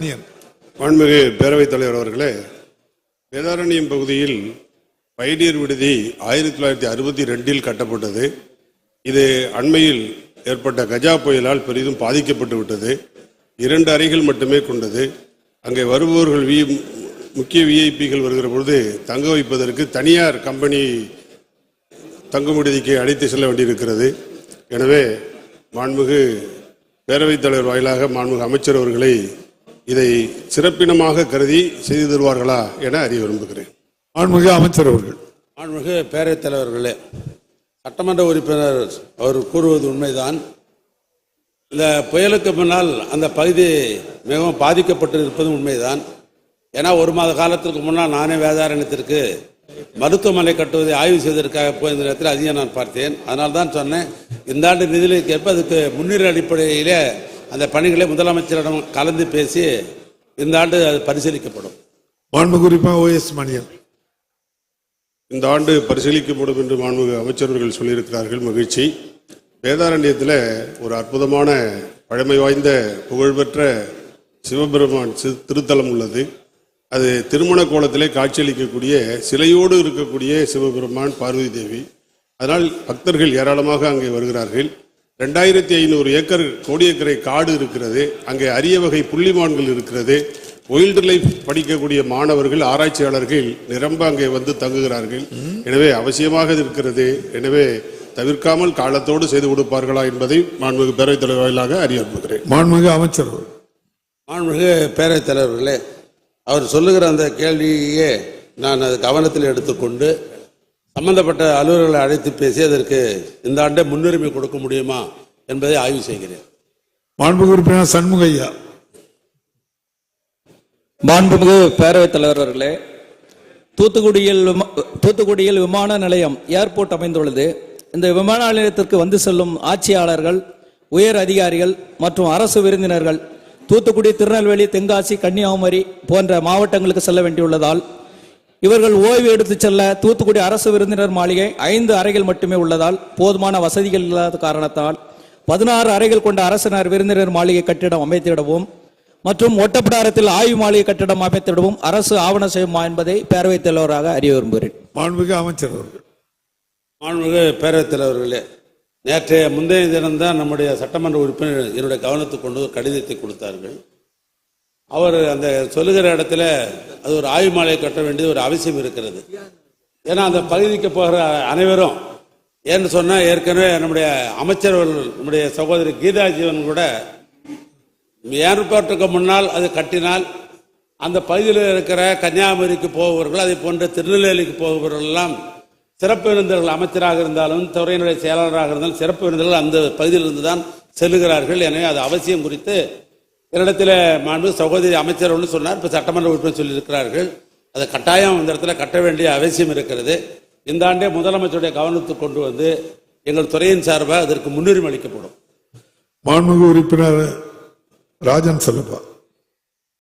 மாண்புமிகு பேரவைத் தலைவர் அவர்களே வேதாரண்யம் பகுதியில் பயணியர் விடுதி ஆயிரத்தி தொள்ளாயிரத்தி அறுபத்தி ரெண்டில் கட்டப்பட்டது. இது அண்மையில் ஏற்பட்ட கஜா புயலால் பெரிதும் பாதிக்கப்பட்டு விட்டது. இரண்டு அறைகள் மட்டுமே கொண்டது. அங்கே வருபவர்கள் வி முக்கிய விஐபிகள் வருகிற பொழுது தங்க வைப்பதற்கு தனியார் கம்பெனி தங்கும் விடுதிக்கு அழைத்து செல்ல வேண்டியிருக்கிறது. எனவே மாண்புமிகு பேரவைத் தலைவர் வாயிலாக மாண்புமிகு அமைச்சர் அவர்களை இதை சிறப்பினமாக கருதி செய்து தருவார்களா என அறிய விரும்புகிறேன். மாண்புமிகு அமைச்சர் அவர்கள். மாண்புமிகு பேரவைத் தலைவர்களே சட்டமன்ற உறுப்பினர் அவர் கூறுவது உண்மைதான். இந்த புயலுக்கு முன்னால் அந்த பகுதி மிகவும் பாதிக்கப்பட்டு இருப்பது உண்மைதான். ஏன்னா ஒரு மாத காலத்திற்கு முன்னால் நானே வேதாரண்யத்திற்கு மருத்துவமனை கட்டுவதை ஆய்வு செய்வதற்காக போயிருந்த நேரத்தில் அதையும் நான் பார்த்தேன். அதனால தான் சொன்னேன் இந்த ஆண்டு நிதிநிலைக்கு ஏற்ப அதுக்கு முன்னுரிமை அடிப்படையிலே அந்த பணிகளை முதலமைச்சரிடம் கலந்து பேசி இந்த ஆண்டு அது பரிசீலிக்கப்படும். மாண்புமிகு உறுப்பினர் ஓ எஸ் மணியன். இந்த ஆண்டு பரிசீலிக்கப்படும் என்று மாண்புமிகு அமைச்சர்கள் சொல்லியிருக்கிறார்கள். மகிழ்ச்சி. வேதாரண்யத்தில் ஒரு அற்புதமான பழமை வாய்ந்த புகழ்பெற்ற சிவபெருமான் சி- திருத்தலம் உள்ளது. அது திருமண கோலத்திலே காட்சியளிக்கக்கூடிய சிலையோடு இருக்கக்கூடிய சிவபெருமான் பார்வதி தேவி. அதனால் பக்தர்கள் ஏராளமாக அங்கே வருகிறார்கள். ரெண்டாயிரத்தி ஐநூறு ஏக்கர் கோடியக்கரை காடு இருக்கிறது. அங்கே அரிய வகை புள்ளிமான்கள் இருக்கிறது. ஒயில்டு லைஃப் படிக்கக்கூடிய மாணவர்கள் ஆராய்ச்சியாளர்கள் நிரம்ப அங்கே வந்து தங்குகிறார்கள். எனவே அவசியமாக இருக்கிறது. எனவே தவிர்க்காமல் காலத்தோடு செய்து கொடுப்பார்களா என்பதை மாண்புமிகு பேரவைத் தலைவர் வாயிலாக அறிய விரும்புகிறேன் மாண்புமிகு அமைச்சர் மாண்புமிகு பேரவைத் தலைவர்களே அவர் சொல்லுகிற அந்த கேள்வியே நான் அது கவனத்தில் எடுத்துக்கொண்டு சம்பந்தப்பட்ட அலுவலர்களை அழைத்து பேசி அதற்கு இந்த ஆண்டே முன்னுரிமை கொடுக்க முடியுமா என்பதை ஆய்வு செய்கிறேன். மாண்புமிகு உறுப்பினர் சண்முகையா மாண்புமிகு பேரவைத் தலைவர் அவர்களே தூத்துக்குடியில் விமா- தூத்துக்குடியில் விமான நிலையம் ஏர்போர்ட் அமைந்துள்ளது. இந்த விமான நிலையத்திற்கு வந்து செல்லும் ஆட்சியாளர்கள் உயர் அதிகாரிகள் மற்றும் அரசு விருந்தினர்கள் தூத்துக்குடி திருநெல்வேலி தென்காசி கன்னியாகுமரி போன்ற மாவட்டங்களுக்கு செல்ல வேண்டியுள்ளதால் இவர்கள் ஓய்வு எடுத்துச் செல்ல தூத்துக்குடி அரசு விருந்தினர் மாளிகை ஐந்து அறைகள் மட்டுமே உள்ளதால் போதுமான வசதிகள் இல்லாத காரணத்தால் பதினாறு அறைகள் கொண்ட அரசினர் விருந்தினர் மாளிகை கட்டிடம் அமைத்திடவும் மற்றும் ஒட்டப்பிடாரத்தில் ஆய்வு மாளிகை கட்டிடம் அமைத்திடவும் அரசு ஆவணம் செய்யுமா என்பதை பேரவைத் தலைவராக அறிய விரும்புகிறேன். மாண்புமிகு அமைச்சர் அவர்கள். மாண்புமிகு பேரவைத் தலைவர்களே நேற்றைய முந்தைய தினம்தான் நம்முடைய சட்டமன்ற உறுப்பினர் என்னுடைய கவனத்துக்கு கொண்டு கடிதத்தை கொடுத்தார்கள். அவர் அந்த சொல்லுகிற இடத்துல அது ஒரு ஆய்வு மாலை கட்ட வேண்டியது ஒரு அவசியம் இருக்கிறது. ஏன்னா அந்த பகுதிக்கு போகிற அனைவரும் ஏன்னு சொன்னால் ஏற்கனவே நம்முடைய அமைச்சர்கள் நம்முடைய சகோதரி கீதா ஜீவன் கூட ஏற்பாட்டுக்கு முன்னால் அது கட்டினால் அந்த பகுதியில் இருக்கிற கன்னியாகுமரிக்கு போபவர்கள் அதை போன்ற திருநெல்வேலிக்கு போபவர்கள் எல்லாம் சிறப்பு விருந்தர்கள் அமைச்சராக இருந்தாலும் துறையினுடைய செயலாளராக இருந்தாலும் சிறப்பு விருந்தர்கள் அந்த பகுதியிலிருந்து தான் செல்லுகிறார்கள். எனவே அது அவசியம் குறித்து என்னிடத்தில் மாண்பு சகோதரி அமைச்சர் ஒன்று சொன்னார். இப்போ சட்டமன்ற உறுப்பினர் சொல்லியிருக்கிறார்கள். அதை கட்டாயம் இந்த இடத்துல கட்ட வேண்டிய அவசியம் இருக்கிறது. இந்த ஆண்டே முதலமைச்சருடைய கவனத்துக்கு கொண்டு வந்து எங்கள் துறையின் சார்பாக அதற்கு முன்னுரிமை அளிக்கப்படும். மாண்புமிகு உறுப்பினர் ராஜன் செல்லப்பா.